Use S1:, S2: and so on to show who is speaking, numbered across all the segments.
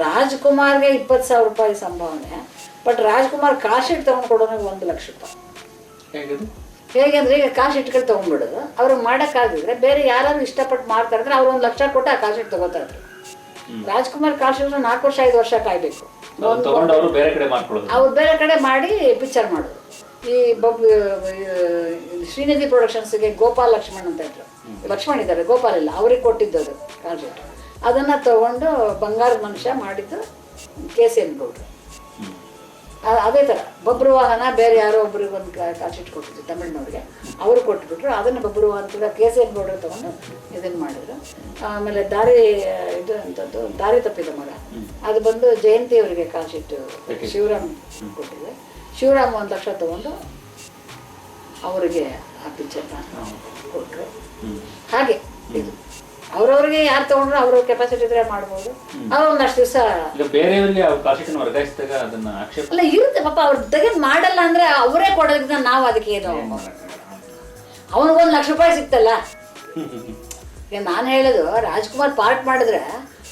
S1: ರಾಜ್ಕುಮಾರ್ಗೆ ಇಪ್ಪತ್ತು ಸಾವಿರ ರೂಪಾಯಿ ಸಂಭಾವನೆ ಬಟ್ ರಾಜ್ಕುಮಾರ್ ಕಾಶ್ ಇಟ್ ತೊಗೊಂಡು ಕೊಡೋನಿಗೆ ಒಂದು ಲಕ್ಷ ರೂಪಾಯಿ. ಹೇಗೆ ಅಂದ್ರೆ ಈಗ ಕಾಶ್ ಇಟ್ಕೊಂಡು ತೊಗೊಂಡ್ಬಿಡೋದು. ಅವ್ರಿಗೆ ಮಾಡೋಕ್ಕಾಗಿದ್ರೆ ಬೇರೆ ಯಾರಾದ್ರು ಇಷ್ಟಪಟ್ಟು ಮಾಡ್ತಾರೆ ಅಂದ್ರೆ ಅವ್ರು ಒಂದು ಲಕ್ಷ ಕೊಟ್ಟು ಆ ಕಾಶ್ ಇಟ್ಟು ತಗೋತಾ ಇದ್ರು. ರಾಜ್ಕುಮಾರ್ ಕಾಶ್ ಅಂದ್ರೆ ನಾಲ್ಕು ವರ್ಷ ಐದು ವರ್ಷ ಕಾಯ್ಬೇಕು.
S2: ಅವ್ರು ಬೇರೆ ಕಡೆ
S1: ಮಾಡಿ ಪಿಕ್ಚರ್ ಮಾಡೋದು. ಈ ಬಬ್ ಶ್ರೀನಿಧಿ ಪ್ರೊಡಕ್ಷನ್ಸ್ಗೆ ಗೋಪಾಲ್ ಲಕ್ಷ್ಮಣ್ ಅಂತ ಇದ್ರು. ಲಕ್ಷ್ಮಣ್ ಇದ್ದಾರೆ ಗೋಪಾಲ್ ಇಲ್ಲ ಅವ್ರಿಗೆ ಕೊಟ್ಟಿದ್ದದು ಕಾನ್ಸೆಪ್ಟ್ ಅದನ್ನು ತಗೊಂಡು ಬಂಗಾರದ ಮನುಷ್ಯ ಮಾಡಿದ್ದು ಕೆ ಸಿ ಎನ್ ಗೌಡ್ರು ಅದೇ ಥರ ಬಬ್ರು ವಾಹನ ಬೇರೆ ಯಾರೋ ಒಬ್ರಿಗೆ ಒಂದು ಕಾನ್ಸೆಪ್ಟ್ ಕೊಟ್ಟಿದ್ರು ತಮಿಳ್ನವ್ರಿಗೆ. ಅವರು ಕೊಟ್ಬಿಟ್ರು ಅದನ್ನು ಬಬ್ರು ಅಂತ ಕೆ ಸಿ ಎನ್ ಗೌಡ್ರು ತಗೊಂಡು ಇದನ್ನು ಮಾಡಿದ್ರು. ಆಮೇಲೆ ದಾರಿ ಇದು ಅಂತದ್ದು ದಾರಿ ತಪ್ಪಿದ ಮಗ. ಅದು ಬಂದು ಜಯಂತಿ ಅವರಿಗೆ ಕಾಸಿಟ್ಟು ಶಿವರಾಮ್ ಕೊಟ್ಟಿದೆ. ಶಿವರಾಮ್ ಒಂದು ಲಕ್ಷ ತಗೊಂಡು ಅವರಿಗೆ ಆ ಪಿಕ್ಚರ್ನ ಕೊಟ್ಟರು ಹಾಗೆ ಇದು. ಅವ್ರವ್ರಿಗೆ ಯಾರು ತಗೊಂಡ್ರು ಅವ್ರವ್ರ ಕೆಪಾಸಿಟಿ ಇದ್ರೆ ಮಾಡ್ಬೋದು. ಅವ್ರು ಒಂದಷ್ಟು ದಿವಸ
S2: ಈಗ ಬೇರೆಯವರಿಗೆ ಅವ್ರ ವರ್ಗಾಯಿಸಿದಾಗ ಅದನ್ನ ಆಕ್ಷೇಪ
S1: ಅಲ್ಲ ಇರುತ್ತೆ ಪಾಪ ಅವ್ರ ತೆಗೆದು ಮಾಡಲ್ಲ ಅಂದ್ರೆ ಅವರೇ ಕೊಡೋದ್ರಿಂದ ನಾವು ಅದಕ್ಕೆ ಏನು? ಅವನಿಗೊಂದು ಲಕ್ಷ ರೂಪಾಯಿ ಸಿಕ್ತಲ್ಲ? ನಾನು ಹೇಳೋದು ರಾಜ್ಕುಮಾರ್ ಪಾರ್ಟ್ ಮಾಡಿದ್ರೆ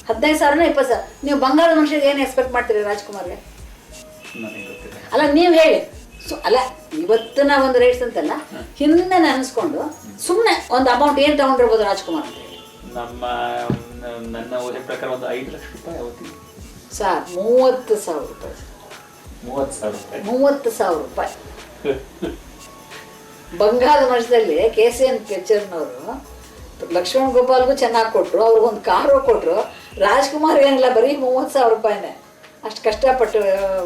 S1: ಹದಿನೈದು ಸಾವಿರನ ಇಪ್ಪತ್ತು ಸಾವಿರ ನೀವು ಬಂಗಾರದ ಮನುಷ್ಯರಿಗೆ ಏನು ಎಕ್ಸ್ಪೆಕ್ಟ್ ಮಾಡ್ತೀರಿ ರಾಜ್ಕುಮಾರ್ಗೆ? ಅಲ್ಲ ನೀವು ಹೇಳಿ. ಸೊ ಅಲ್ಲ ಇವತ್ತಿನ ಒಂದು ರೇಟ್ಸ್ ಅಂತಲ್ಲ ಹಿಂದೆ ನೆನೆಸ್ಕೊಂಡು ಸುಮ್ಮನೆ ಒಂದು ಅಮೌಂಟ್ ಏನು ತಗೊಂಡಿರ್ಬೋದು ರಾಜ್ಕುಮಾರ್ ಅಂತ
S2: ನಮ್ಮ ನನ್ನ ಊರಿನ ಪ್ರಕಾರ ಒಂದು ಐದು ಲಕ್ಷ ರೂಪಾಯಿ ಅವತ್ತಿಗೆ.
S1: ಸರ್ ಮೂವತ್ತು ಸಾವಿರ ರೂಪಾಯಿ.
S2: ಮೂವತ್ತು ಸಾವಿರ ರೂಪಾಯಿ.
S1: ಮೂವತ್ತು ಸಾವಿರ ರೂಪಾಯಿ. ಬಂಗಾರದ ಮಠದಲ್ಲಿ ಕೆ ಸಿ ಎನ್ ಪಿಕ್ಚರ್ನವರು ಲಕ್ಷ್ಮಣ್ ಗೋಪಾಲ್ಗೂ ಚೆನ್ನಾಗಿ ಕೊಟ್ಟರು ಅವ್ರಿಗೊಂದು ಕಾರು ಕೊಟ್ಟರು ರಾಜ್ಕುಮಾರ್ ಏನಿಲ್ಲ ಬರೀ ಮೂವತ್ತು ಸಾವಿರ ರೂಪಾಯಿನೇ. ಅಷ್ಟು ಕಷ್ಟಪಟ್ಟು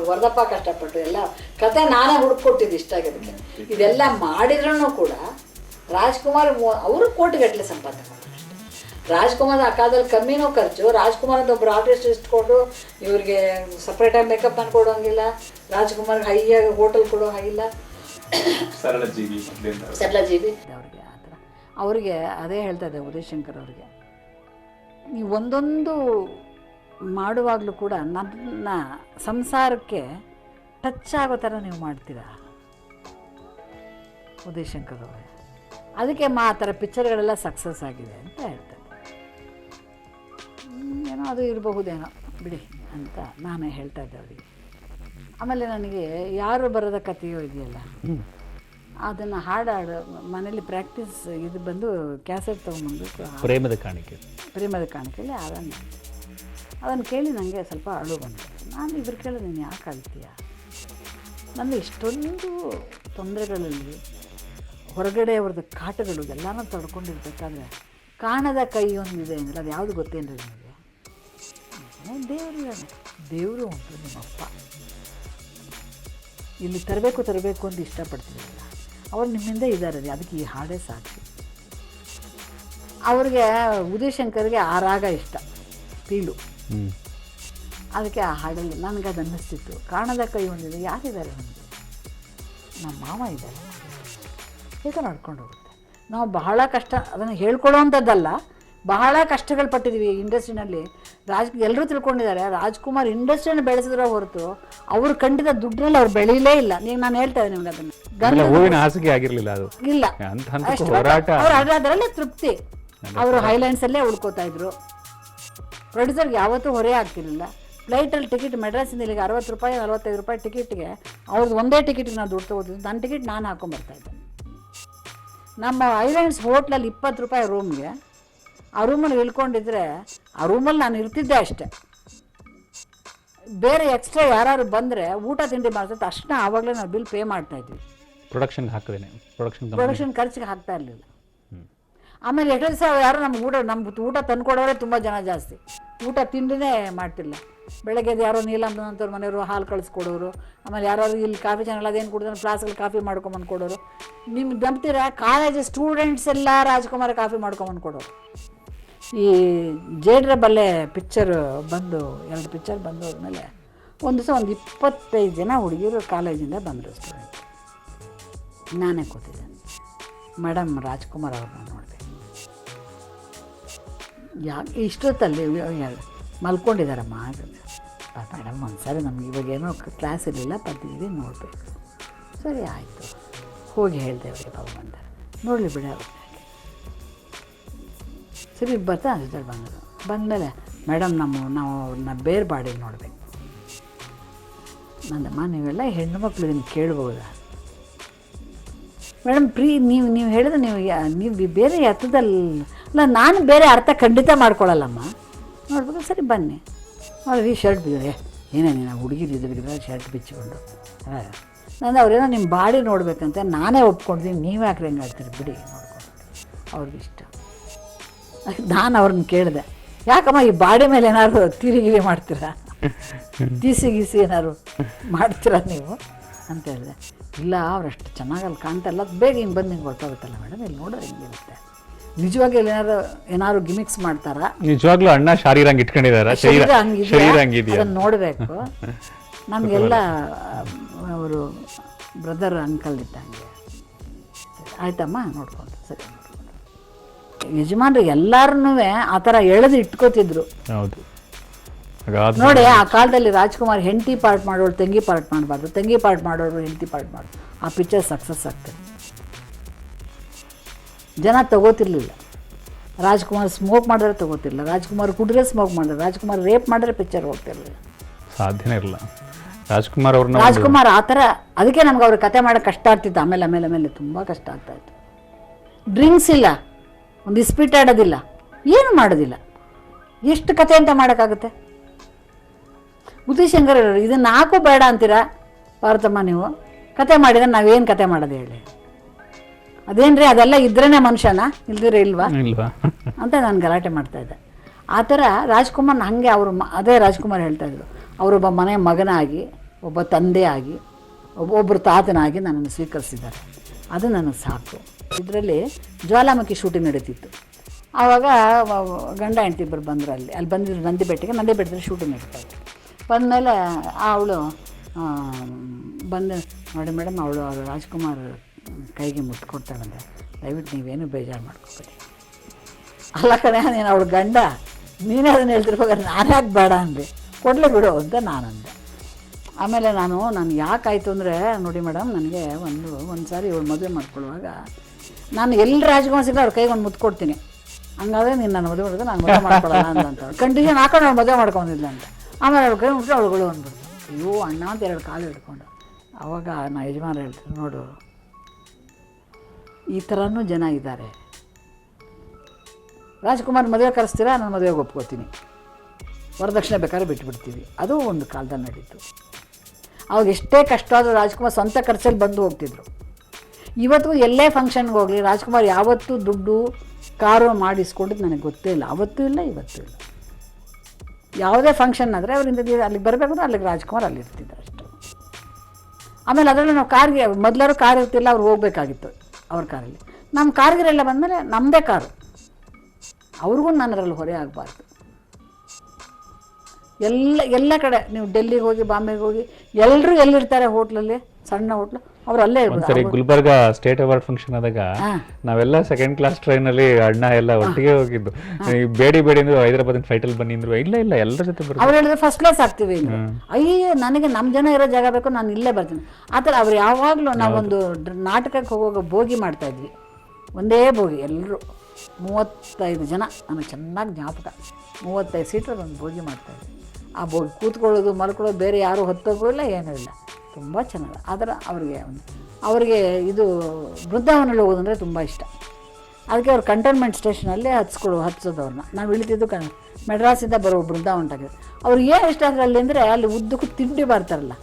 S1: ವರದಪ್ಪ ಕಷ್ಟಪಟ್ಟು ಎಲ್ಲ ಕತೆ ನಾನೇ ಹುಡುಕೊಟ್ಟಿದ್ದು ಇಷ್ಟ ಆಗಿದ್ದಕ್ಕೆ. ಇದೆಲ್ಲ ಮಾಡಿದ್ರೂ ಕೂಡ ರಾಜ್ಕುಮಾರ್ ಅವರು ಕೋಟಿಗಟ್ಟಲೆ ಸಂಪಾದನೆ ರಾಜ್ಕುಮಾರ್ ಆ ಕಾಲದಲ್ಲಿ ಕಮ್ಮಿನೂ ಖರ್ಚು. ರಾಜ್ಕುಮಾರ್ ಅಂತ ಒಬ್ಬರು ಆರ್ಟಿಸ್ಟ್ ಇಟ್ಕೊಂಡು ಇವ್ರಿಗೆ ಸಪ್ರೇಟಾಗಿ ಮೇಕಪ್ ಮಾಡಿ ಕೊಡೋಂಗಿಲ್ಲ. ರಾಜ್ಕುಮಾರ್ಗೆ ಹೈಯಾಗಿ ಹೋಟೆಲ್ ಕೊಡೋ ಹಾಗಿಲ್ಲ
S2: ಸರಳ ಜೀವಿ
S1: ಸರಳ ಜೀವಿ ಅವ್ರಿಗೆ ಆ ಥರ. ಅವರಿಗೆ ಅದೇ ಹೇಳ್ತಾ ಇದ್ದೆ ಉದಯ್ ಶಂಕರ್ ಅವ್ರಿಗೆ. ನೀವು ಒಂದೊಂದು ಮಾಡುವಾಗಲೂ ಕೂಡ ನನ್ನ ಸಂಸಾರಕ್ಕೆ ಟಚ್ ಆಗೋ ಥರ ನೀವು ಮಾಡ್ತೀರಾ? ಉದಯ್ ಶಂಕರ್ ಅವರೇ. ಅದಕ್ಕೆ ಮಾ ಆ ಥರ ಪಿಕ್ಚರ್ಗಳೆಲ್ಲ ಸಕ್ಸಸ್ ಆಗಿದೆ ಅಂತ ಹೇಳ್ತಾರೆ. ಅದು ಇರಬಹುದೇನೋ. ಬಿಡಿ ಅಂತ ನಾನು ಹೇಳ್ತಾ ಇದ್ದೆ ಅವರಿಗೆ. ಆಮೇಲೆ ನನಗೆ ಯಾರು ಬರದ ಕಥೆಯೋ ಇದೆಯಲ್ಲ. ಅದನ್ನು ಹಾಡಾಡು ಮನೇಲಿ ಪ್ರಾಕ್ಟೀಸ್ ಇದು ಬಂದು ಕ್ಯಾಸೆಟ್ ತೊಗೊಂಬಂದು
S3: ಪ್ರೇಮದ ಕಾಣಿಕೆ.
S1: ಪ್ರೇಮದ ಕಾಣಿಕೆಯಲ್ಲಿ ಅದನ್ನು ಅದನ್ನು ಕೇಳಿ ನನಗೆ ಸ್ವಲ್ಪ ಅಳು ಬಂತು. ನಾನು ಇದ್ರ ಕೇಳಿ ನೀನು ಯಾಕೆ ಅಳ್ತೀಯ? ನನ್ನ ಇಷ್ಟೊಂದು ತೊಂದರೆಗಳಲ್ಲಿ ಹೊರಗಡೆ ಅವ್ರದ್ದು ಕಾಟಗಳು ಎಲ್ಲನೂ ತಡ್ಕೊಂಡಿರ್ಬೇಕಾದ್ರೆ ಕಾಣದ ಕೈ ಒಂದಿದೆ ಅಂದರೆ ಅದು ಯಾವುದು ಗೊತ್ತೇನ್ರಿ ದೇವರು ದೇವರು ಉಂಟು ನಿಮ್ಮಪ್ಪ ಇಲ್ಲಿ ತರಬೇಕು ತರಬೇಕು ಅಂತ ಇಷ್ಟಪಡ್ತಿರಲಿಲ್ಲ. ಅವ್ರು ನಿಮ್ಮಿಂದ ಇದ್ದಾರೆ ರೀ ಅದಕ್ಕೆ ಈ ಹಾಡೇ ಸಾಕು. ಅವ್ರಿಗೆ ಉದಯಶಂಕರ್ಗೆ ಆ ರಾಗ ಇಷ್ಟ
S3: ಪೀಲು.
S1: ಅದಕ್ಕೆ ಆ ಹಾಡಲ್ಲಿ ನನಗೆ ಅದು ಅನ್ನಿಸ್ತಿತ್ತು. ಕಾಣದ ಕೈ ಒಂದಿದೆ ಯಾರಿದ್ದಾರೆ ನಮಗೆ? ನಮ್ಮ ಮಾವ ಇದ್ದಾರೆ. ಹೇಗೆ ನಡ್ಕೊಂಡು ಹೋಗುತ್ತೆ. ನಾವು ಬಹಳ ಕಷ್ಟ ಅದನ್ನು ಹೇಳ್ಕೊಳ್ಳೋವಂಥದ್ದಲ್ಲ ಬಹಳ ಕಷ್ಟಗಳು ಪಟ್ಟಿದ್ದೀವಿ ಇಂಡಸ್ಟ್ರಿನಲ್ಲಿ. ರಾಜ್ ಎಲ್ಲರೂ ತಿಳ್ಕೊಂಡಿದ್ದಾರೆ ರಾಜ್ಕುಮಾರ್ ಇಂಡಸ್ಟ್ರಿಯನ್ನು ಬೆಳೆಸಿದ್ರೆ ಹೊರತು ಅವರು ಕಂಡಿದ ದುಡ್ಡಲ್ಲಿ ಅವ್ರು ಬೆಳೀಲೇ ಇಲ್ಲ. ನೀವು ನಾನು ಹೇಳ್ತಾ ಇದ್ದೀನಿ ನಿಮ್ಗೆ ಅದನ್ನು.
S3: ಆಮೇಲೆ ಹೂವಿನ ಹಾಸಿಗೆ ಆಗಿರಲಿಲ್ಲ ಅದು.
S1: ಇಲ್ಲ. ಅವ್ರು ಅದರಲ್ಲೇ ತೃಪ್ತಿ. ಅವರು ಹೈಲ್ಯಾಂಡ್ಸಲ್ಲೇ ಉಳ್ಕೋತಾ ಇದ್ರು. ಪ್ರೊಡ್ಯೂಸರ್ಗೆ ಯಾವತ್ತೂ ಹೊರೆ ಆಗ್ತಿರ್ಲಿಲ್ಲ. ಫ್ಲೈಟಲ್ಲಿ ಟಿಕೆಟ್ ಮೆಡ್ರಾಸಿಂದ ಇಲ್ಲಿಗೆ ಅರವತ್ತು ರೂಪಾಯಿ ನಲ್ವತ್ತೈದು ರೂಪಾಯಿ ಟಿಕೆಟ್ಗೆ ಅವ್ರದ್ದು ಒಂದೇ ಟಿಕೆಟ್ ನಾನು ದುಡ್ಡು ತೊಗೋತಿದ್ವಿ ನನ್ನ ಟಿಕೆಟ್ ನಾನು ಹಾಕೊಂಬರ್ತಾ ಇದ್ದೆ. ನಮ್ಮ ಐಲ್ಯಾಂಡ್ಸ್ ಹೋಟ್ಲಲ್ಲಿ ಇಪ್ಪತ್ತು ರೂಪಾಯಿ ರೂಮ್ಗೆ ಆ ರೂಮಲ್ಲಿ ಇಳ್ಕೊಂಡಿದ್ರೆ ಆ ರೂಮಲ್ಲಿ ನಾನು ಇರ್ತಿದ್ದೆ ಅಷ್ಟೇ. ಬೇರೆ ಎಕ್ಸ್ಟ್ರಾ ಯಾರು ಬಂದರೆ ಊಟ ತಿಂಡಿ ಮಾಡಿದ್ರೆ ತಕ್ಷಣ ಆವಾಗಲೇ ನಾವು ಬಿಲ್ ಪೇ ಮಾಡ್ತಾ ಇದ್ವಿ.
S3: ಪ್ರೊಡಕ್ಷನ್ಗೆ ಹಾಕಿದೇನೆ ಪ್ರೊಡಕ್ಷನ್
S1: ಪ್ರೊಡಕ್ಷನ್ ಖರ್ಚಿಗೆ ಹಾಕ್ತಾ ಇರಲಿಲ್ಲ. ಆಮೇಲೆ ಎಷ್ಟು ದಿವಸ ಯಾರು ನಮ್ಗೆ ಊಟ ನಮ್ಗೆ ಊಟ ತಂದ್ಕೊಡೋರೆ ತುಂಬ ಜನ ಜಾಸ್ತಿ. ಊಟ ತಿಂಡಿನೇ ಮಾಡ್ತಿಲ್ಲ. ಬೆಳಗ್ಗೆ ಎದ್ದು ಯಾರೋ ನೀಲಂಬ ಅಂತವ್ರ ಮನೆಯವರು ಹಾಲು ಕಳಿಸ್ಕೊಡೋರು ಆಮೇಲೆ ಯಾರು ಇಲ್ಲಿ ಕಾಫಿ ಚಾನಲ್ ಅದೇನು ಕುಡಿದ್ರೆ ಫ್ಲಾಸ್ಕಲ್ಲಿ ಕಾಫಿ ಮಾಡ್ಕೊಂಬಂದು ಕೊಡೋರು. ನಿಮ್ಗೆ ನಂಬ್ತೀರಾ ಕಾಲೇಜ್ ಸ್ಟೂಡೆಂಟ್ಸ್ ಎಲ್ಲ ರಾಜ್ಕುಮಾರ್ ಕಾಫಿ ಮಾಡ್ಕೊಂಬಂದು ಕೊಡೋರು. ಈ ಜೇಡ್ರ ಬಲ್ಲೆ ಪಿಕ್ಚರ್ ಬಂದು, ಎರಡು ಪಿಕ್ಚರ್ ಬಂದು ಹೋದ್ಮೇಲೆ ಒಂದು ದಿವಸ ಒಂದು ಇಪ್ಪತ್ತೈದು ಜನ ಹುಡುಗಿರು ಕಾಲೇಜಿಂದ ಬಂದರು ಸ್ಟೂಡೆಂಟ್ ನಾನೇ ಕೂತಿದ್ದೇನೆ. ಮೇಡಮ್ ರಾಜ್ಕುಮಾರ್ ಅವ್ರನ್ನ ನೋಡಿದೆ. ಯಾ ಇಷ್ಟೊತ್ತಲ್ಲಿ ಮಲ್ಕೊಂಡಿದ್ದಾರಮ್ಮ ಮೇಡಮ್ ಒಂದು ಸರಿ ನಮ್ಗೆ ಇವಾಗ ಏನೋ ಕ್ಲಾಸ್ ಇರಲಿಲ್ಲ, ಬಂದಿದ್ದೀವಿ, ನೋಡಬೇಕು. ಸರಿ, ಆಯಿತು. ಹೋಗಿ ಹೇಳಿದೆ ಅವರಿಗೆ ಬಾಬು ಬಂದ. ನೋಡಲಿ ಬಿಡ ಸರಿ ಬರ್ತಾ ಅನ್ಸುತ್ತೆ ಬಂದರು ಬಂದಮೇಲೆ. ಮೇಡಮ್ ನಮ್ಮ ನಾವು ಅವ್ರನ್ನ ಬೇರೆ ಬಾಡಿ ನೋಡಬೇಕು. ನಂದಮ್ಮ ನೀವೆಲ್ಲ ಹೆಣ್ಣು ಮಕ್ಕಳು ಇದನ್ನು ಕೇಳ್ಬೋದಾ? ಮೇಡಮ್, ಪ್ರೀ, ನೀವು ನೀವು ಹೇಳಿದ್ರೆ ನೀವು ನೀವು ಬೇರೆ ಅರ್ಥದಲ್ಲಿ ಅಲ್ಲ ನಾನು ಬೇರೆ ಅರ್ಥ ಖಂಡಿತ ಮಾಡ್ಕೊಳ್ಳಲ್ಲಮ್ಮ. ನೋಡ್ಬೇಕು, ಸರಿ ಬನ್ನಿ. ನೋಡಿ ಶರ್ಟ್ ಬಿದ್ದರೆ ಏನೇ, ನೀನು ಹುಡುಗಿರು ಇದ್ರಿದ್ರೆ ಶರ್ಟ್ ಬಿಚ್ಚಿಕೊಂಡು. ನಾನು ಅವ್ರೇನೋ ನಿಮ್ಮ ಬಾಡಿ ನೋಡ್ಬೇಕಂತ ನಾನೇ ಒಪ್ಕೊಂಡಿದ್ದೀನಿ. ನೀವು ಯಾಕೆ ಹೆಂಗೆ ಆಡ್ತೀರಿ ಬಿಡಿ, ನೋಡ್ಕೊಂಡು. ಅವ್ರಿಗೆ ಇಷ್ಟ ನಾನು ಅವ್ರನ್ನ ಕೇಳಿದೆ ಯಾಕಮ್ಮ ಈ ಬಾಡಿ ಮೇಲೆ ಏನಾದ್ರು ತಿರುಗಿರಿ ಮಾಡ್ತೀರಾ? ತೀಸಿ ಗೀಸಿ ಏನಾದ್ರು ಮಾಡ್ತೀರಾ ನೀವು? ಅಂತ ಹೇಳಿದೆ. ಇಲ್ಲ ಅವ್ರಷ್ಟು ಚೆನ್ನಾಗಿ ಅಲ್ಲಿ ಕಾಣ್ತಾ ಇಲ್ಲ. ಬೇಗ ಹಿಂಗೆ ಬಂದು ಹಿಂಗೆ ಗೊತ್ತಾಗುತ್ತಲ್ಲ ಮೇಡಮ್ ಇಲ್ಲಿ ನೋಡೋದು ಹಿಂಗಿರುತ್ತೆ ನಿಜವಾಗಿ ಏನಾದ್ರು ಏನಾದ್ರು ಗಿಮಿಕ್ಸ್ ಮಾಡ್ತಾರಾ?
S3: ನಿಜವಾಗ್ಲೂ ಅಣ್ಣ ಶಾರೀರಂಗ್ ಇಟ್ಕೊಂಡಿದಾರ? ಶರೀರ
S1: ಶರೀರ ಹಂಗಿದೆಯಾ? ಅದನ್ನ ನೋಡಬೇಕು. ನಮಗೆಲ್ಲ ಅವರು ಬ್ರದರ್ ಅಂಕಲ್ ಇದ್ದಂಗೆ. ಆಯ್ತಮ್ಮ ನೋಡ್ಕೊಂಡು ಸರಿ. ಯಜಮಾನ್ರು ಎಲ್ಲಾರನ್ನೂ ಆ ಥರ ಎಳೆದು ಇಟ್ಕೋತಿದ್ರು.
S3: ಹೌದು.
S1: ನೋಡಿ ಆ ಕಾಲದಲ್ಲಿ ರಾಜ್ಕುಮಾರ್ ಹೆಂಡತಿ ಪಾರ್ಟ್ ಮಾಡೋರು ತಂಗಿ ಪಾರ್ಟ್ ಮಾಡಬಾರ್ದು ತಂಗಿ ಪಾರ್ಟ್ ಮಾಡೋರು ಹೆಂಡತಿ ಪಾರ್ಟ್ ಮಾಡೋದು ಆ ಪಿಕ್ಚರ್ ಸಕ್ಸಸ್ ಆಗ್ತದೆ. ಜನ ತಗೋತಿರ್ಲಿಲ್ಲ. ರಾಜ್ಕುಮಾರ್ ಸ್ಮೋಕ್ ಮಾಡಿದ್ರೆ ತಗೋತಿರ್ಲಿಲ್ಲ. ರಾಜ್ಕುಮಾರ್ ಕುಡಿದ್ರೆ ಸ್ಮೋಕ್ ಮಾಡಿದ್ರೆ ರಾಜ್ಕುಮಾರ್ ರೇಪ್ ಮಾಡಿದ್ರೆ ಪಿಕ್ಚರ್ ಹೋಗ್ತಿರ್ಲಿಲ್ಲ.
S3: ಸಾಧ್ಯನೇ ಇರಲ್ಲ ರಾಜ್ಕುಮಾರ್ ಅವ್ರನ್ನ
S1: ರಾಜ್ಕುಮಾರ್ ಆ ಥರ ಅದಕ್ಕೆ ನಮ್ಗೆ ಅವ್ರ ಕತೆ ಮಾಡೋಕೆ ಕಷ್ಟ ಆಗ್ತಿತ್ತು. ಆಮೇಲೆ ಆಮೇಲೆ ಆಮೇಲೆ ತುಂಬ ಕಷ್ಟ ಆಗ್ತಾ ಇತ್ತು. ಡ್ರಿಂಕ್ಸ್ ಇಲ್ಲ. ಒಂದು ಇಸ್ಪೀಟ್ ಆಡೋದಿಲ್ಲ. ಏನು ಮಾಡೋದಿಲ್ಲ. ಎಷ್ಟು ಕತೆ ಅಂತ ಮಾಡೋಕ್ಕಾಗುತ್ತೆ? ಬುದ್ಧಿಶಂಕರ್ ಇದನ್ನು ಹಾಕೋ ಬೇಡ ಅಂತೀರಾ? ಪಾರ್ವತಮ್ಮ ನೀವು ಕತೆ ಮಾಡಿದ್ರೆ ನಾವೇನು ಕತೆ ಮಾಡೋದು ಹೇಳಿ? ಅದೇನ್ರಿ ಅದೆಲ್ಲ ಇದ್ರೇ ಮನುಷ್ಯನ? ಇಲ್ದಿರ ಇಲ್ವಾ?
S3: ಇಲ್ವಾ?
S1: ಅಂತ ನಾನು ಗಲಾಟೆ ಮಾಡ್ತಾ ಇದ್ದೆ. ಆ ಥರ ರಾಜ್ಕುಮಾರ್ ಹಾಗೆ ಅವರು ಮ ಅದೇ ರಾಜ್ಕುಮಾರ್ ಹೇಳ್ತಾ ಇದ್ರು. ಅವರೊಬ್ಬ ಮನೆ ಮಗನಾಗಿ ಒಬ್ಬ ತಂದೆ ಆಗಿ ಒಬ್ಬ ಒಬ್ಬರು ತಾತನಾಗಿ ನನ್ನನ್ನು ಸ್ವೀಕರಿಸಿದ್ದಾರೆ. ಅದು ನನಗೆ ಸಾಕು. ಇದರಲ್ಲಿ ಜ್ವಾಲಾಮುಖಿ ಶೂಟಿಂಗ್ ನಡೀತಿತ್ತು. ಆವಾಗ ಗಂಡ ಹೆಂಡತಿ ಇಬ್ಬರು ಬಂದರು ಅಲ್ಲಿ. ಅಲ್ಲಿ ಬಂದಿದ್ರು ನಂದಿ ಬೆಟ್ಟಕ್ಕೆ ನಂದಿ ಬೆಟ್ಟದಲ್ಲಿ ಶೂಟಿಂಗ್ ನಡೀತಾ ಇತ್ತು. ಬಂದಮೇಲೆ ಅವಳು ಬಂದು ನೋಡಿ ಮೇಡಮ್, ಅವಳು ಅವರು ರಾಜ್ಕುಮಾರ್ ಕೈಗೆ ಮುಟ್ಕೊಡ್ತಾಳಂದ್ರೆ ದಯವಿಟ್ಟು ನೀವೇನು ಬೇಜಾರು ಮಾಡ್ಕೋಬೇಡಿ. ಅಲ್ಲ ಕಣೆ, ನೀನು ಅವಳು ಗಂಡ. ನೀನೇ ಅದನ್ನು ಹೇಳ್ತಿರ್ಬೇಕಾದ್ರೆ ನಾನು ಯಾಕೆ ಬೇಡ ಅಂದೆ. ಕೊಡಲೇ ಬಿಡು ಅಂತ ನಾನು ಅಂದೆ ಆಮೇಲೆ ನಾನು ನಾನು ಯಾಕಾಯಿತು ಅಂದರೆ, ನೋಡಿ ಮೇಡಮ್, ನನಗೆ ಒಂದು ಒಂದು ಸಾರಿ ಇವಳು ಮದುವೆ ಮಾಡ್ಕೊಳ್ಳುವಾಗ ನಾನು ಎಲ್ಲಿ ರಾಜಕುಮಾರ್ ಸಿಗಲ್ಲ ಅವ್ರ ಕೈಗೆ ಒಂದು ಮುತ್ಕೊಡ್ತೀನಿ. ಹಂಗಾದ್ರೆ ನೀನು ನನ್ನ ಮದುವೆ ಮಾಡಿದ್ರೆ ನಾನು ಮದುವೆ ಮಾಡ್ಕೊಳ್ಳೋಣ ಅಂತ ಕಂಡೀಷನ್ ಹಾಕೊಂಡು ಅವ್ಳು ಮದುವೆ ಮಾಡ್ಕೊಂಡಿದ್ಲ ಅಂತ. ಆಮೇಲೆ ಅವ್ರ ಕೈ ಮುಟ್ರೆ ಅವಳುಗಳು ಅಂದ್ಬಿಡ್ತು ಅಯ್ಯೋ, ಅಣ್ಣ ಅಂತ ಎರಡು ಕಾಲು ಹಿಡ್ಕೊಂಡು. ಅವಾಗ ನಾ ಯಜಮಾನ ಹೇಳ್ತೀನಿ ನೋಡು, ಈ ಥರನೂ ಜನ ಇದ್ದಾರೆ. ರಾಜ್ಕುಮಾರ್ ಮದುವೆ ಕರೆಸ್ತೀರಾ? ನಾನು ಮದುವೆಗೆ ಒಪ್ಕೋತೀನಿ. ವರದಕ್ಷಿಣೆ ಬೇಕಾದ್ರೆ ಬಿಟ್ಬಿಡ್ತೀವಿ. ಅದು ಒಂದು ಕಾಲದಲ್ಲಿ ನಡೀತು. ಅವಾಗ ಎಷ್ಟೇ ಕಷ್ಟ ಆದರೂ ರಾಜ್ಕುಮಾರ್ ಸ್ವಂತ ಖರ್ಚಲ್ಲಿ ಬಂದು ಹೋಗ್ತಿದ್ರು. ಇವತ್ತು ಎಲ್ಲೇ ಫಂಕ್ಷನ್ಗೆ ಹೋಗಲಿ, ರಾಜ್ಕುಮಾರ್ ಯಾವತ್ತೂ ದುಡ್ಡು, ಕಾರು ಮಾಡಿಸ್ಕೊಂಡಿದ್ದು ನನಗೆ ಗೊತ್ತೇ ಇಲ್ಲ. ಅವತ್ತೂ ಇಲ್ಲ, ಇವತ್ತೂ ಇಲ್ಲ. ಯಾವುದೇ ಫಂಕ್ಷನ್ ಆದರೆ ಅವರಿಂದ ಅಲ್ಲಿಗೆ ಬರಬೇಕು ಅಲ್ಲಿಗೆ ರಾಜ್ಕುಮಾರ್ ಅಲ್ಲಿ ಇರ್ತಿದ್ರು ಅಷ್ಟು. ಆಮೇಲೆ ಅದರಲ್ಲಿ ನಾವು ಕಾರ್ಗೆ, ಮೊದಲಾರು ಕಾರ್ ಇರ್ತಿಲ್ಲ, ಅವ್ರು ಹೋಗ್ಬೇಕಾಗಿತ್ತು ಅವ್ರ ಕಾರಲ್ಲಿ. ನಮ್ಮ ಕಾರ್ಗಿರೆಲ್ಲ ಬಂದಮೇಲೆ ನಮ್ಮದೇ ಕಾರು. ಅವ್ರಿಗೂ ನಾನು ಅದರಲ್ಲಿ ಹೊರೆ ಆಗಬಾರ್ದು. ಎಲ್ಲ ಎಲ್ಲ ಕಡೆ. ನೀವು ಡೆಲ್ಲಿಗೆ ಹೋಗಿ ಬಾಂಬೆಗೆ ಹೋಗಿ ಎಲ್ಲರೂ ಎಲ್ಲಿರ್ತಾರೆ ಹೋಟ್ಲಲ್ಲಿ? ಸಣ್ಣ ಹೋಟ್ಲು. ಅವ್ರು ಅಲ್ಲೇ
S3: ಸರಿ
S1: ಇರ್ಬೋದು
S3: ಗುಲ್ಬರ್ಗ ಸ್ಟೇಟ್ ಅವಾರ್ಡ್ ಫಂಕ್ಷನ್ ಆದಾಗ ನಾವೆಲ್ಲ ಸೆಕೆಂಡ್ ಕ್ಲಾಸ್ ಟ್ರೈನ್ ಅಲ್ಲಿ ಅಣ್ಣ ಎಲ್ಲ ಒಟ್ಟಿಗೆ ಹೋಗಿದ್ದು. ಈ ಬೇಡಿ ಬೇಡಿ ಅಂದ್ರೆ ಹೈದರಾಬಾದ್ ಫ್ಲೈಟ್ ಅಲ್ಲಿ ಬನ್ನಿ ಅಂದ್ರು. ಇಲ್ಲ ಇಲ್ಲ ಎಲ್ಲರ ಜೊತೆ ಬರ್ತೀವಿ
S1: ಅವ್ರು ಹೇಳಿದ್ರೆ ಫಸ್ಟ್ ಕ್ಲಾಸ್ ಆಗ್ತೀವಿ. ಅಯ್ಯೋ ನನಗೆ ನಮ್ಮ ಜನ ಇರೋ ಜಾಗ ಬೇಕು ನಾನು ಇಲ್ಲೇ ಬರ್ತೀನಿ. ಆ ಥರ ಅವ್ರು ಯಾವಾಗಲೂ ನಾವೊಂದು ನಾಟಕಕ್ಕೆ ಹೋಗುವಾಗ ಬೋಗಿ ಮಾಡ್ತಾ ಇದ್ವಿ. ಒಂದೇ ಬೋಗಿ ಎಲ್ಲರೂ ಮೂವತ್ತೈದು ಜನ. ನನಗೆ ಚೆನ್ನಾಗಿ ಜ್ಞಾಪಕ. ಮೂವತ್ತೈದು ಸೀಟರ್ ಒಂದು ಬೋಗಿ ಮಾಡ್ತಾ ಇದ್ವಿ. ಆ ಬೋಗಿ ಕೂತ್ಕೊಳ್ಳೋದು, ಮಲ್ಕೊಳ್ಳೋದು ಬೇರೆ ಯಾರು ಹೊತ್ತೋಗೂ ಇಲ್ಲ, ಏನೂ ಇಲ್ಲ. ತುಂಬ ಚೆನ್ನಾಗಿ. ಆದರೆ ಅವ್ರಿಗೆ ಅವರಿಗೆ ಇದು ವೃದ್ಧಾವನಲ್ಲಿ ಹೋಗೋದಂದರೆ ತುಂಬ ಇಷ್ಟ. ಅದಕ್ಕೆ ಅವ್ರು ಕಂಟೈನ್ಮೆಂಟ್ ಸ್ಟೇಷನಲ್ಲಿ ಹತ್ಸ್ಕೊಡು ಹತ್ಸೋದು ಅವ್ರನ್ನ ನಾವು ಇಳಿತಿದ್ದು ಕಣ್ ಮೆಡ್ರಾಸಿಂದ ಬರೋ ಬೃಂದಾವನಟಾಗೆ ಅವ್ರಿಗೆ ಏನು ಇಷ್ಟ ಅಂದ್ರೆ ಅಲ್ಲಿ ಅಂದರೆ ಅಲ್ಲಿ ಉದ್ದಕ್ಕೂ ತಿಂಡಿ ಬರ್ತಾರಲ್ಲ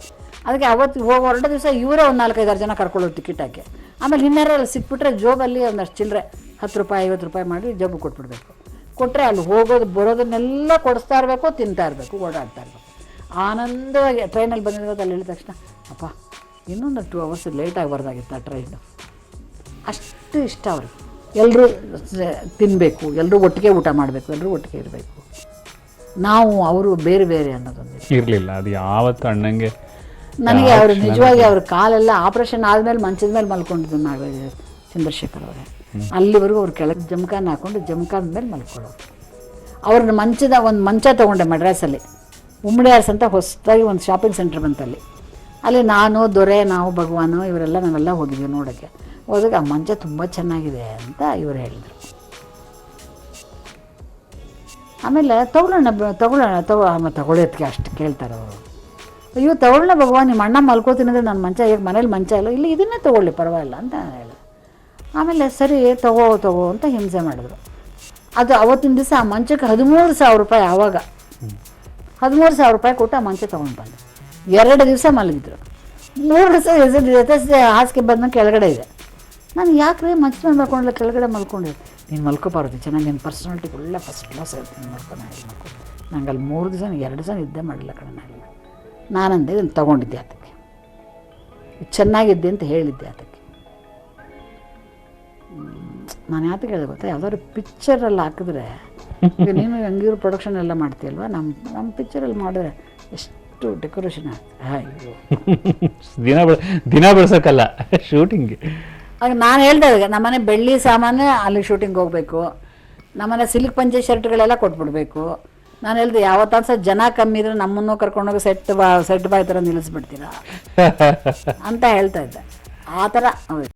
S1: ಅದಕ್ಕೆ ಅವತ್ತು ಹೋಗಿ ಹೊರಟ ದಿವಸ ಇವರೇ ಒಂದು ನಾಲ್ಕೈದಾರು ಜನ ಕರ್ಕೊಳ್ಳೋದು ಟಿಕೆಟ್ ಹಾಕಿ. ಆಮೇಲೆ ಇನ್ನಾರು ಅಲ್ಲಿ ಸಿಕ್ಬಿಟ್ರೆ ಜೋಬಲ್ಲಿ ಒಂದಷ್ಟು ಚಿಲ್ಲರೆ ಹತ್ತು ರೂಪಾಯಿ, ಐವತ್ತು ರೂಪಾಯಿ ಮಾಡಿ ಜೋಬು ಕೊಟ್ಬಿಡ್ಬೇಕು. ಕೊಟ್ಟರೆ ಅಲ್ಲಿ ಹೋಗೋದು ಬರೋದನ್ನೆಲ್ಲ ಕೊಡಿಸ್ತಾ ಇರಬೇಕು ತಿಂತಾ ಇರಬೇಕು ಓಡಾಡ್ತಾ ಇರಬೇಕು. ಆನಂದವಾಗಿ ಟ್ರೈನಲ್ಲಿ ಬಂದಿರೋದು ಅಲ್ಲಿ ಹೇಳಿದ ತಕ್ಷಣ ಅಪ್ಪ ಇನ್ನೊಂದು ಟೂ ಅವರ್ಸ್ ಲೇಟಾಗಿ ಬರೋದಾಗಿತ್ತು ಆ ಟ್ರೈನು ಅಷ್ಟು ಇಷ್ಟ ಅವ್ರಿಗೆ. ಎಲ್ಲರೂ ತಿನ್ನಬೇಕು ಎಲ್ಲರೂ ಒಟ್ಟಿಗೆ ಊಟ ಮಾಡಬೇಕು ಎಲ್ಲರೂ ಒಟ್ಟಿಗೆ ಇರಬೇಕು. ನಾವು ಅವರು ಬೇರೆ ಬೇರೆ ಅನ್ನೋದೊಂದು
S3: ಇರಲಿಲ್ಲ ಅದು ಯಾವತ್ತು ಅಣ್ಣಂಗೆ
S1: ನನಗೆ ಅವರು ನಿಜವಾಗಿ ಅವ್ರ ಕಾಲೆಲ್ಲ ಆಪ್ರೇಷನ್ ಆದಮೇಲೆ ಮಂಚದ ಮೇಲೆ ಮಲ್ಕೊಂಡಿದ್ದು ನಾಗ ಚಂದ್ರಶೇಖರ್ ಅವರೇ. ಅಲ್ಲಿವರೆಗೂ ಅವ್ರು ಕೆಳಗೆ ಜಮಖಾನ ಹಾಕೊಂಡು ಜಮಖಾನ ಮೇಲೆ ಮಲ್ಕೊಳ್ಳೋರು. ಅವ್ರನ್ನ ಮಂಚದ ಒಂದು ಮಂಚ ತೊಗೊಂಡೆ ಮಡ್ರಾಸಲ್ಲಿ. ಉಮ್ಮಡಿಯಾರ್ಸ್ ಅಂತ ಹೊಸದಾಗಿ ಒಂದು ಶಾಪಿಂಗ್ ಸೆಂಟರ್ ಬಂತಲ್ಲಿ. ಅಲ್ಲಿ ನಾನು, ದೊರೆ, ನಾವು, ಭಗವಾನು ಇವರೆಲ್ಲ ನಾವೆಲ್ಲ ಹೋಗಿದ್ವಿ ನೋಡೋಕ್ಕೆ. ಹೋದಾಗ ಆ ಮಂಚ ತುಂಬ ಚೆನ್ನಾಗಿದೆ ಅಂತ ಇವರು ಹೇಳಿದರು. ಆಮೇಲೆ ತಗೊಳ್ಳೋಣ ತಗೊಳ್ಳೋಣ, ತಗೋ, ಆಮೇಲೆ ತಗೊಳ್ಳೋದಕ್ಕೆ ಅಷ್ಟು ಕೇಳ್ತಾರೆ ಅವರು. ಅಯ್ಯೋ ತಗೊಳ್ಳೋಣ ಭಗವಾನ್, ನಿಮ್ಮ ಅಣ್ಣ ಮಲ್ಕೋತೀನಿ ಅಂದರೆ ನನ್ನ ಮಂಚ ಈಗ ಮನೇಲಿ ಮಂಚ ಇಲ್ಲ, ಇಲ್ಲಿ ಇದನ್ನೇ ತೊಗೊಳ್ಳಿ, ಪರವಾಗಿಲ್ಲ ಅಂತ ನಾನು ಹೇಳಿದೆ ಆಮೇಲೆ ಸರಿ, ತಗೋ ತಗೋ ಅಂತ ಹಿಂಸೆ ಮಾಡಿದ್ರು. ಅದು ಅವತ್ತಿನ ದಿವಸ ಆ ಮಂಚಕ್ಕೆ ಹದಿಮೂರು ಸಾವಿರ ರೂಪಾಯಿ ಆವಾಗ. ಹದಿಮೂರು ಸಾವಿರ ರೂಪಾಯಿ ಕೊಟ್ಟು ಆ ಮಂಚ ತೊಗೊಂಡು ಬಂದೆ. ಎರಡು ದಿವಸ ಮಲಗಿದ್ರು. ಮೂರು ದಿವಸ ಹೆಸರು ಜೊತೆ ಹಾಸಿಗೆ ಬಂದ ಕೆಳಗಡೆ ಇದೆ. ನಾನು ಯಾಕ್ರೆ ಮಂಚ ಮೇಲೆ ಮಲ್ಕೊಂಡಿಲ್ಲ ಕೆಳಗಡೆ ಮಲ್ಕೊಂಡಿದ್ದೆ ನೀನು ಮಲ್ಕೋಬಾರ್ದು, ಚೆನ್ನಾಗಿ ನಿನ್ನ ಪರ್ಸನಾಲಿಟಿ ಒಳ್ಳೆ ಫಸ್ಟ್ ಕ್ಲಾಸ್ ಇರುತ್ತೆ ನೀನು ನಾನು ನಂಗೆ ಅಲ್ಲಿ ಮೂರು ದಿವಸ, ಎರಡು ದಿವಸ ನಿದ್ದೆ ಮಾಡಿಲ್ಲ ಕಣ ನಾನು ನಾನಂದೆ ಇದನ್ನು ತೊಗೊಂಡಿದ್ದೆ ಅದಕ್ಕೆ ಚೆನ್ನಾಗಿದ್ದೆ ಅಂತ ಹೇಳಿದ್ದೆ ಅದಕ್ಕೆ ನಾನು ಯಾತಕ್ಕೆ ಹೇಳಿದೆ ಗೊತ್ತಾ? ಯಾವ್ದಾದ್ರು ಪಿಕ್ಚರಲ್ಲಿ ಹಾಕಿದ್ರೆ ಈಗ ನೀನು ಹೆಂಗಿರು ಪ್ರೊಡಕ್ಷನ್ ಎಲ್ಲ ಮಾಡ್ತೀಯಲ್ವಾ? ನಮ್ಮ ನಮ್ಮ ಪಿಕ್ಚರಲ್ಲಿ ಮಾಡಿದ್ರೆ ಎಷ್ಟು ಡೆಕೋರೇಷನ್ ಆಗ್ತದೆ. ಅಯ್ಯೋ
S3: ದಿನ ಬೆಳ ದಿನ ಬೆಳೆಸೋಕ್ಕಲ್ಲ ಶೂಟಿಂಗ್ಗೆ
S1: ಆಗ ನಾನು ಹೇಳ್ದೆ ಅದಕ್ಕೆ ನಮ್ಮನೆ ಬೆಳ್ಳಿ ಸಾಮಾನು ಅಲ್ಲಿ ಶೂಟಿಂಗ್ ಹೋಗಬೇಕು. ನಮ್ಮನೆ ಸಿಲ್ಕ್ ಪಂಚೆ ಶರ್ಟ್ಗಳೆಲ್ಲ ಕೊಟ್ಬಿಡ್ಬೇಕು. ನಾನು ಹೇಳ್ದೆ ಸಹ ಜನ ಕಮ್ಮಿ ಇದ್ರೆ ನಮ್ಮನ್ನು ಕರ್ಕೊಂಡೋಗಿ ಸೆಟ್ ಬಾ ಸೆಟ್ ಬಾಯ್ ಥರ ನಿಲ್ಲಿಸ್ಬಿಡ್ತೀರಾ? ಅಂತ ಹೇಳ್ತಾ ಇದ್ದೆ. ಆ ಥರ